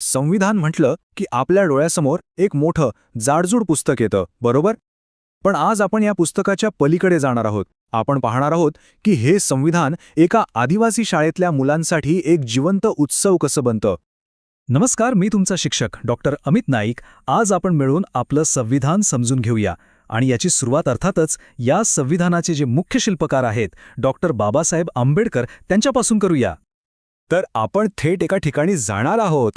संविधान म्हटलं की आपल्या डोळ्यासमोर एक मोठं जाडजूड पुस्तक येतं बरोबर? पण आज आपण या पुस्तकाच्या पलीकडे जाणार आहोत. आपण पाहणार आहोत की हे संविधान एका आदिवासी शाळेतल्या मुलांसाठी एक जिवंत उत्सव कसं बनतं. नमस्कार मी तुमचा शिक्षक डॉक्टर अमित नाईक. आज आपण मिळून आपलं संविधान समजून घेऊया. आणि याची सुरुवात अर्थातच या संविधानाचे जे मुख्य शिल्पकार आहेत डॉक्टर बाबासाहेब आंबेडकर त्यांच्यापासून करूया. तर आपण थेट एका ठिकाणी जाणार आहोत.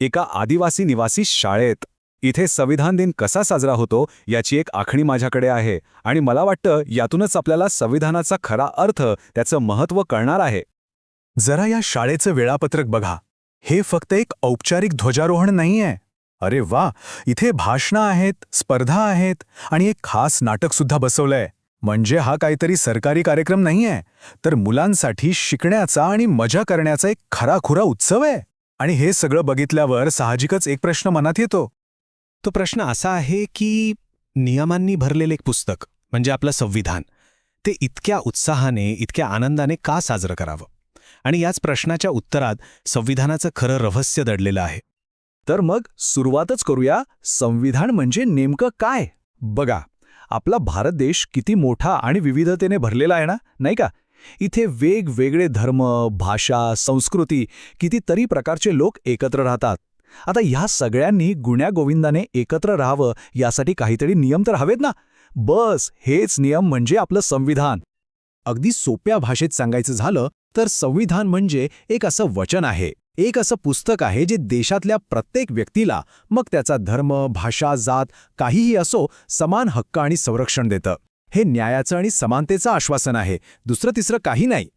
एका आदिवासी निवासी शाळेत. इथे संविधान दिन कसा साजरा होतो याची एक आखणी माझ्याकडे आहे आणि मला वाटतं यातूनच आपल्याला संविधानाचा खरा अर्थ त्याचं महत्त्व कळणार आहे. जरा या शाळेचं वेळापत्रक बघा. हे फक्त एक औपचारिक ध्वजारोहण नाहीये. अरे वा! इथे भाषणं आहेत स्पर्धा आहेत आणि एक खास नाटकसुद्धा बसवलंय. म्हणजे हा काहीतरी सरकारी कार्यक्रम नाहीये. तर मुलांसाठी शिकण्याचा आणि मजा करण्याचा एक खराखुरा उत्सव आहे. आणि हे सगळं बघितल्यावर साहजिकच एक प्रश्न मनात येतो. तो प्रश्न असा आहे की नियमांनी भरलेलं एक पुस्तक म्हणजे आपलं संविधान ते इतक्या उत्साहाने इतक्या आनंदाने का साजरं करावं? आणि याच प्रश्नाच्या उत्तरात संविधानाचं खरं रहस्य दडलेलं आहे. तर मग सुरुवातच करूया संविधान म्हणजे नेमकं काय? बघा आपला भारत देश किती मोठा आणि विविधतेने भरलेला आहे ना? नाही का? इथे वेगवेगळे धर्म भाषा संस्कृती कितीतरी प्रकारचे लोक एकत्र राहतात. आता ह्या सगळ्यांनी गुण्यागोविंदाने एकत्र राहावं यासाठी काहीतरी नियम तर हवेत ना? बस हेच नियम म्हणजे आपलं संविधान. अगदी सोप्या भाषेत सांगायचं झालं तर संविधान म्हणजे एक असं वचन आहे. एक असं पुस्तक आहे जे देशातल्या प्रत्येक व्यक्तीला मग त्याचा धर्म भाषा जात काहीही असो समान हक्क आणि संरक्षण देतं. हे न्यायाचं आणि समानतेचं आश्वासन आहे. दुसरं तिसरं काही नाही.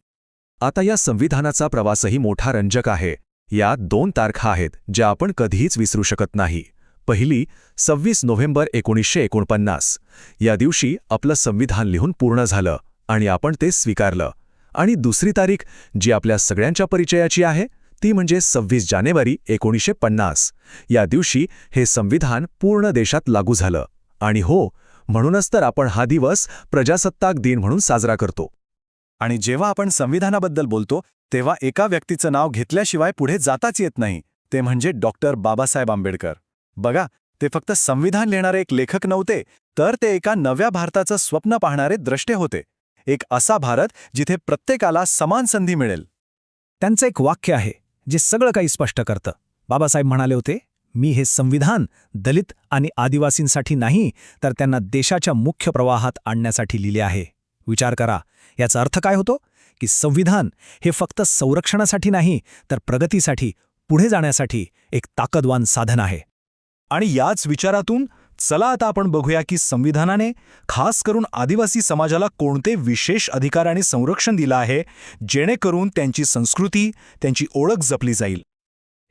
आता या संविधानाचा प्रवासही मोठा रंजक आहे. यात दोन तारखा आहेत ज्या आपण कधीच विसरू शकत नाही. पहिली सव्वीस नोव्हेंबर एकोणीसशे एकोणपन्नास. या दिवशी आपलं संविधान लिहून पूर्ण झालं आणि आपण ते स्वीकारलं. आणि दुसरी तारीख जी आपल्या सगळ्यांच्या परिचयाची आहे ती म्हणजे सव्वीस जानेवारी एकोणीसशे पन्नास. या दिवशी हे संविधान पूर्ण देशात लागू झालं. आणि हो म्हणूनच तर आपण हा दिवस प्रजासत्ताक दिन म्हणून साजरा करतो. आणि जेव्हा आपण संविधानाबद्दल बोलतो तेव्हा एका व्यक्तीचं नाव घेतल्याशिवाय पुढे जाताच येत नाही ते म्हणजे डॉक्टर बाबासाहेब आंबेडकर. बघा ते फक्त संविधान लिहिणारे एक लेखक नव्हते तर ते एका नव्या भारताचं स्वप्न पाहणारे द्रष्टे होते. एक असा भारत जिथे प्रत्येकाला समान संधी मिळेल. त्यांचं एक वाक्य आहे जे सगळं काही स्पष्ट करतं. बाबासाहेब म्हणाले होते मी हे संविधान दलित आणि आदिवासींसाठी नाही तर त्यांना देशाच्या मुख्य प्रवाहात आणण्यासाठी लिहिले आहे. विचार करा याचा अर्थ काय होतो? की संविधान हे फक्त संरक्षणासाठी नाही तर प्रगतीसाठी पुढे जाण्यासाठी एक ताकदवान साधन आहे. आणि याच विचारातून चला आता आपण बघूया की संविधानाने खास करून आदिवासी समाजाला कोणते विशेष अधिकार आणि संरक्षण दिलं आहे जेणेकरून त्यांची संस्कृती त्यांची ओळख जपली जाईल.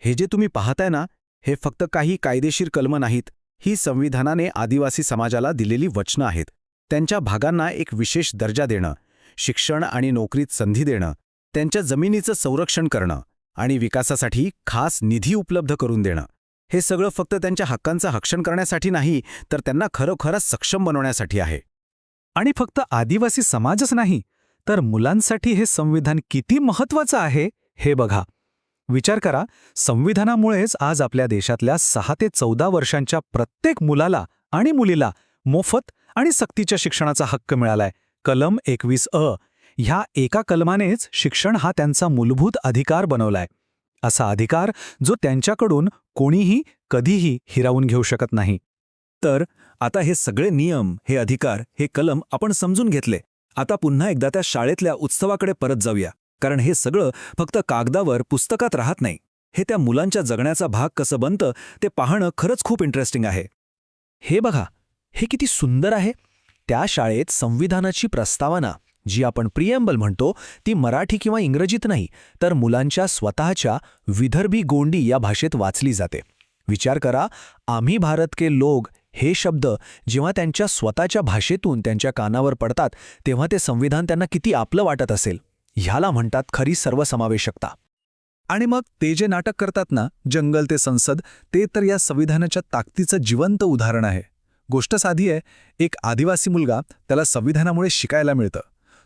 हे जे तुम्ही पाहताय ना हे फक्त काही कायदेशीर कलम नाहीत. ही संविधानाने आदिवासी समाजाला दिलेली वचनं आहेत. त्यांच्या भागांना एक विशेष दर्जा देणं शिक्षण आणि नोकरीत संधी देणं त्यांच्या जमिनीचं संरक्षण करणं आणि विकासासाठी खास निधी उपलब्ध करून देणं. हे सगळं फक्त त्यांच्या हक्कांचं रक्षण करण्यासाठी नाही तर त्यांना खरोखरच सक्षम बनवण्यासाठी आहे. आणि फक्त आदिवासी समाजच नाही तर मुलांसाठी हे संविधान किती महत्वाचं आहे हे बघा. विचार करा संविधानामुळेच आज आपल्या देशातल्या सहा ते चौदा वर्षांच्या प्रत्येक मुलाला आणि मुलीला मोफत आणि सक्तीच्या शिक्षणाचा हक्क मिळालाय. कलम एकवीस अ ह्या एका कलमानेच शिक्षण हा त्यांचा मूलभूत अधिकार बनवलाय. असा अधिकार जो त्यांच्याकडून कोणीही कधीही हिरावून घेऊ शकत नाही. तर आता हे सगळे नियम हे अधिकार हे कलम आपण समजून घेतले. आता पुन्हा एकदा त्या शाळेतल्या उत्सवाकडे परत जाऊया. कारण हे सगळं फक्त कागदावर पुस्तकात राहत नाही. हे त्या मुलांच्या जगण्याचा भाग कसं बनतं ते पाहणं खरंच खूप इंटरेस्टिंग आहे. हे बघा हे किती सुंदर आहे. त्या शाळेत संविधानाची प्रस्तावना जी आपण प्रियंबल म्हणतो ती मराठी किंवा इंग्रजीत नाही तर मुलांच्या स्वतःच्या विदर्भी गोंडी या भाषेत वाचली जाते. विचार करा आम्ही भारत के लोग हे शब्द जेव्हा त्यांच्या स्वतःच्या भाषेतून त्यांच्या कानावर पडतात तेव्हा ते संविधान त्यांना किती आपलं वाटत असेल. ह्याला म्हणतात खरी सर्वसमावेशकता. आणि मग ते जे नाटक करतात ना जंगल ते संसद ते तर या संविधानाच्या ताकदीचं जिवंत उदाहरण आहे. गोष्ट साधी आहे एक आदिवासी मुलगा त्याला संविधानामुळे शिकायला मिळतं.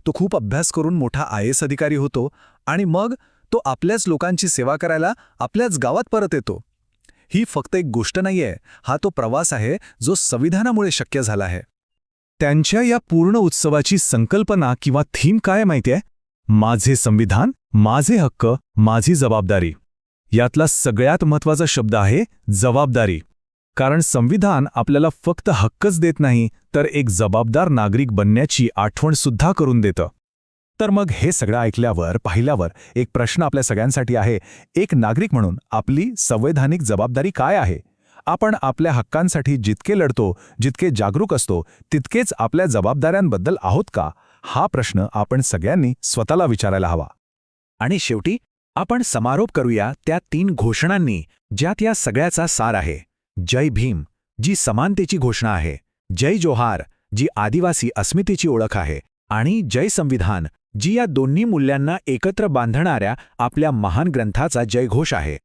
तो खूप अभ्यास करून मोठा आय एस अधिकारी होतो आणि मग तो आपल्याच लोकांची सेवा करायला आपल्याच गावात परत येतो. ही फक्त एक गोष्ट नाहीये हा तो प्रवास आहे जो संविधानामुळे शक्य झाला आहे. त्यांच्या या पूर्ण उत्सवाची संकल्पना किंवा थीम काय माहितीये माझे संविधान माझे हक्क माझी जबाबदारी. यातला सगळ्यात महत्त्वाचा शब्द आहे जबाबदारी. कारण संविधान आपल्याला फक्त हक्कच देत नाही तर एक जबाबदार नागरिक बनण्याची आठवण सुद्धा करून देतं. तर मग हे सगळं ऐकल्यावर पाहिल्यावर एक प्रश्न आपल्या सगळ्यांसाठी आहे. एक नागरिक म्हणून आपली संवैधानिक जबाबदारी काय आहे? आपण आपल्या हक्कांसाठी जितके लढतो जितके जागरूक असतो तितकेच आपल्या जबाबदाऱ्यांबद्दल आहोत का? हा प्रश्न आपण सगळ्यांनी स्वतःला विचारायला हवा. आणि शेवटी आपण समारोप करूया त्या तीन घोषणांनी ज्यात या सगळ्याचा सार आहे. जय भीम जी समानतेची घोषणा आहे. जय जोहार जी आदिवासी अस्मितेची ओळख आहे. आणि जय संविधान जी या दोन्ही मूल्यांना एकत्र बांधणाऱ्या आपल्या महान ग्रंथाचा जयघोष आहे.